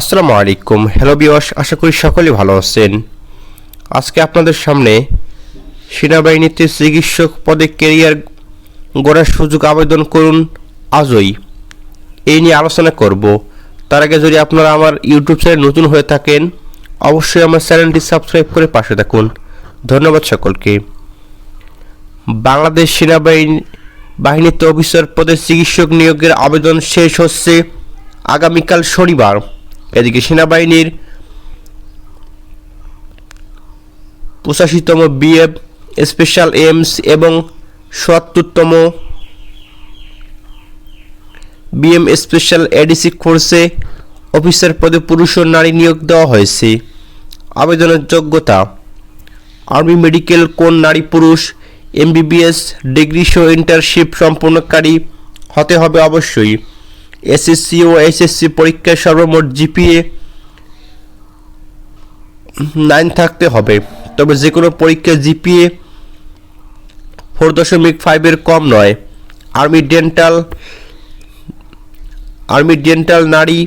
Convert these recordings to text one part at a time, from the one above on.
আসসালামু আলাইকুম। হ্যালো বিওয়াস আশা করি সকলেই ভালো আছেন। আজকে আপনাদের সামনে সেনাবাহিনীতে চিকিৎসক পদে কেরিয়ার গড়ার সুযোগ আবেদন করুন আজই। এই নিয়ে আলোচনা করব। তার আগে যদি আপনারা আমার ইউটিউব চ্যানেল নতুন হয়ে থাকেন, অবশ্যই আমার চ্যানেলটি সাবস্ক্রাইব করে পাশে থাকুন। ধন্যবাদ সকলকে। বাংলাদেশ সেনাবাহিনী, বাহিনীতে অফিসার পদে চিকিৎসক নিয়োগের আবেদন শেষ হচ্ছে আগামীকাল শনিবার। এদিকে সেনাবাহিনীর পঁচাশিতম বিএফ স্পেশাল এমস এবং সত্তরতম B M special A D C কোর্সে অফিসার পদে পুরুষ ও নারী নিয়োগ দেওয়া হয়েছে। আবেদনের যোগ্যতা, আর্মি মেডিকেল কোন নারী পুরুষ, এমবিবিএস ডিগ্রি সহ ইন্টার্নশিপ সম্পন্নকারী হতে হবে অবশ্যই। এসএসসি ও এসএসসি পরীক্ষায় সর্বমোট জিপিএ নাইন থাকতে হবে। তবে যে কোনো পরীক্ষায় জিপিএ ফোর দশমিক ফাইভের কম নয়। আর্মি ডেন্টাল আর্মি ডেন্টাল নারী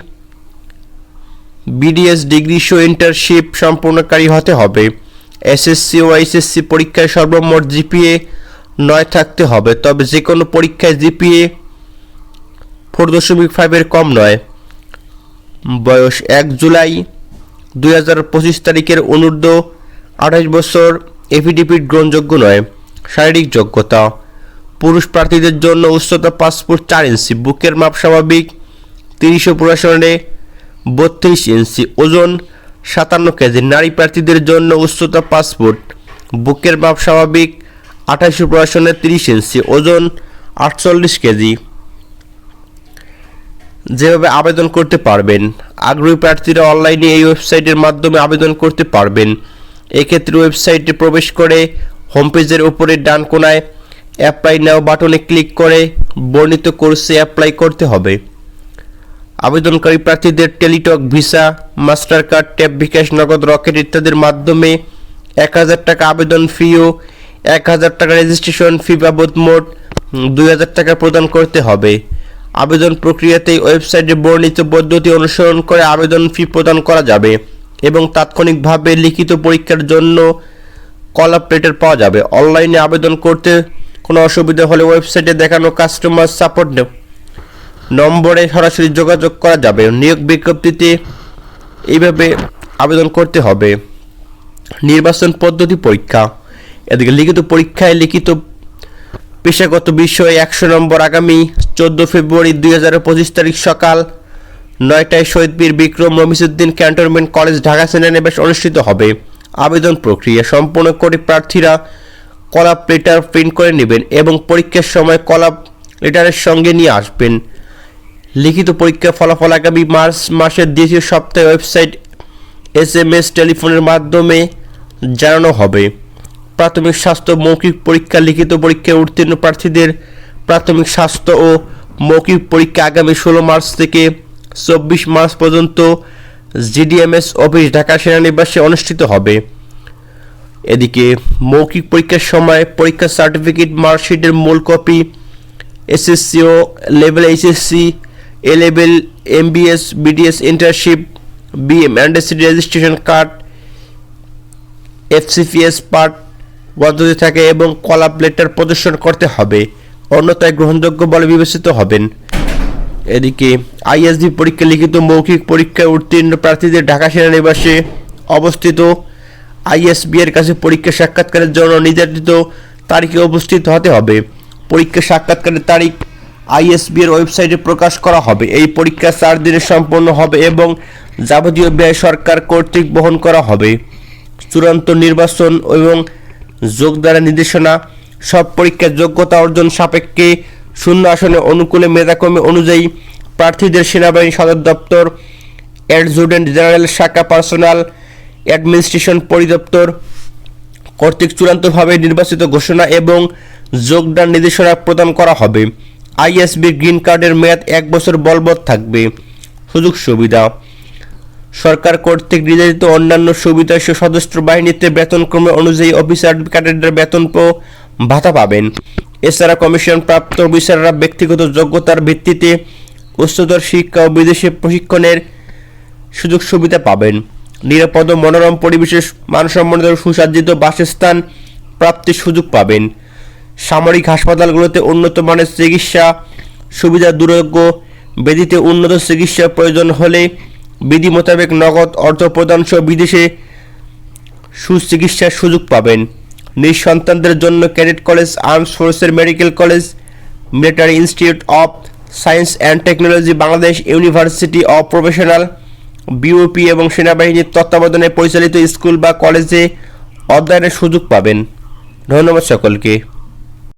বিডিএস ডিগ্রি সহ ইন্টার্নশিপ সম্পূর্ণকারী হতে হবে। এসএসসি ও এইচএসসি পরীক্ষায় সর্বমোট জিপিএ নয় থাকতে হবে। তবে যে কোনো পরীক্ষায় জিপিএ ফোর দশমিক ফাইভের কম নয়। বয়স এক জুলাই দুই হাজার পঁচিশ তারিখের অনূর্ধ্ব আঠাশ বছর এফিডেভিট গ্রহণযোগ্য নয়, শারীরিক যোগ্যতা। পুরুষ প্রার্থীদের জন্য উচ্চতা পাসপোর্ট চার ইঞ্চি, বুকের মাপ স্বাভাবিক তিরিশো পুরাসনে বত্রিশ ইঞ্চি, ওজন সাতান্ন কেজি। নারী প্রার্থীদের জন্য উচ্চতা পাসপোর্ট বুকের মাপ স্বাভাবিক আঠাশশো পুরাসনে তিরিশ ইঞ্চি, ওজন আটচল্লিশ কেজি। যেভাবে আবেদন করতে পারবেন। আগ্রহী প্রার্থীরা অনলাইনে এই ওয়েবসাইটের মাধ্যমে আবেদন করতে পারবেন। এক্ষেত্রে ওয়েবসাইটে প্রবেশ করে হোম পেজের উপরে ডান কোনায় অ্যাপ্লাই নাও বাটনে ক্লিক করে বর্ণিত কোর্সে অ্যাপ্লাই করতে হবে। আবেদনকারী প্রার্থীদের টেলিটক ভিসা মাস্টার কার্ড ট্যাব বিকাশ নগদ রকেট ইত্যাদির মাধ্যমে এক হাজার টাকা আবেদন ফি ও এক হাজার টাকা রেজিস্ট্রেশন ফি বাবদ মোট দুই হাজার টাকা প্রদান করতে হবে। আবেদন প্রক্রিয়াতে ওয়েবসাইটে বর্ণিত পদ্ধতি অনুসরণ করে আবেদন ফি প্রদান করা যাবে এবং তাৎক্ষণিকভাবে লিখিত পরীক্ষার জন্য কল আপ লেটার পাওয়া যাবে। অনলাইনে আবেদন করতে কোনো অসুবিধা হলে ওয়েবসাইটে দেখানো কাস্টমার সাপোর্ট নম্বরে সরাসরি যোগাযোগ করা যাবে। নিয়োগ বিজ্ঞপ্তিতে এইভাবে আবেদন করতে হবে। নির্বাচন পদ্ধতি পরীক্ষা। এদিকে লিখিত পরীক্ষায় লিখিত পেশাগত বিষয়ে একশো নম্বর আগামী চোদ্দ ফেব্রুয়ারি দুই হাজার পঁচিশ তারিখ সকাল নয়টায় শহীদ বীর বিক্রম রমিসুদ্দিন ক্যান্টনমেন্ট কলেজ ঢাকা সেনানিবাস অনুষ্ঠিত হবে। আবেদন প্রক্রিয়া সম্পূর্ণ করে প্রার্থীরা কলাপ লেটার প্রিন্ট করে নেবেন এবং পরীক্ষার সময় কলাপ লেটারের সঙ্গে নিয়ে আসবেন। লিখিত পরীক্ষার ফলাফল আগামী মার্চ মাসের দ্বিতীয় সপ্তাহে ওয়েবসাইট এস এম এস টেলিফোনের মাধ্যমে জানানো হবে। প্রাথমিক স্বাস্থ্য, মৌখিক পরীক্ষা, লিখিত পরীক্ষায় উত্তীর্ণ প্রার্থীদের প্রাথমিক স্বাস্থ্য ও মৌখিক পরীক্ষা আগামী ষোলো মার্চ থেকে চব্বিশ মার্চ পর্যন্ত জিডিএমএস অফিস ঢাকা সেনানিবাসে অনুষ্ঠিত হবে। এদিকে মৌখিক পরীক্ষার সময় পরীক্ষার সার্টিফিকেট, মার্কশিটের মূল copy SSC O level HSC, A level, MBBS, BDS internship BMDC registration card FCPS part পদ্ধতি থাকে এবং কলাপ লেটার প্রদর্শন করতে হবে। অন্যথায় গ্রহণযোগ্য বলে বিবেচিত হবেন। এদিকে, আইএসডি পরীক্ষা লিখিত মৌখিক পরীক্ষায় উত্তীর্ণ প্রার্থীদের ঢাকা সেনানিবাসে অবস্থিত আইএসবি এর কাছে পরীক্ষা সাক্ষাৎকারের জন্য নির্ধারিত তারিখে উপস্থিত হতে হবে। পরীক্ষা সাক্ষাৎকারের তারিখ আইএসবি এর ওয়েবসাইটে প্রকাশ করা হবে। এই পরীক্ষা চার দিনে সম্পন্ন হবে এবং যাবতীয় ব্যয় সরকার কর্তৃক বহন করা হবে। চূড়ান্ত নির্বাচন এবং যোগদানের নির্দেশনা, সব পরীক্ষার যোগ্যতা অর্জন সাপেক্ষে শূন্য আসনে অনুকূলে মেধাক্রমে অনুযায়ী প্রার্থীদের সেনাবাহিনী সদর দপ্তর, অ্যাডজুডেন্ট জেনারেল শাখা পার্সোনাল অ্যাডমিনিস্ট্রেশন পরিদপ্তর কর্তৃক চূড়ান্তভাবে নির্বাচিত ঘোষণা এবং যোগদান নির্দেশনা প্রদান করা হবে। আইএসবি গ্রিন কার্ডের মেয়াদ এক বছর বলবৎ থাকবে। সুযোগ সুবিধা। সরকার কর্তৃক নির্ধারিত অন্যান্য সুবিধা সদস্য বাহিনীতে বেতনক্রমে অনুযায়ী অফিসার ক্যাডেটদের বেতন ভাতা পাবেন। এছাড়া কমিশন প্রাপ্ত অফিসাররা ব্যক্তিগত যোগ্যতার ভিত্তিতে উচ্চতর শিক্ষা ও বিদেশি প্রশিক্ষণের সুযোগ সুবিধা পাবেন। নিরাপদ মনোরম পরিবেশে মানসম্মত সুসজ্জিত বাসস্থান প্রাপ্তির সুযোগ পাবেন। সামরিক হাসপাতালগুলোতে উন্নত মানের চিকিৎসা সুবিধা দুর্যোগ্য ব্যাধিতে উন্নত চিকিৎসার প্রয়োজন হলে বিধি মোতাবেক নগদ অর্থ প্রদান সহ বিদেশে সুচিকিৎসার সুযোগ পাবেন। নিঃসন্তানদের জন্য ক্যাডেট কলেজ আর্মস ফোর্সের medical college, military institute of science and technology, Bangladesh university of professional, BUP এবং সেনাবাহিনীর তত্ত্বাবধানে পরিচালিত স্কুল বা কলেজে অধ্যয়নের সুযোগ পাবেন। ধন্যবাদ সকলকে।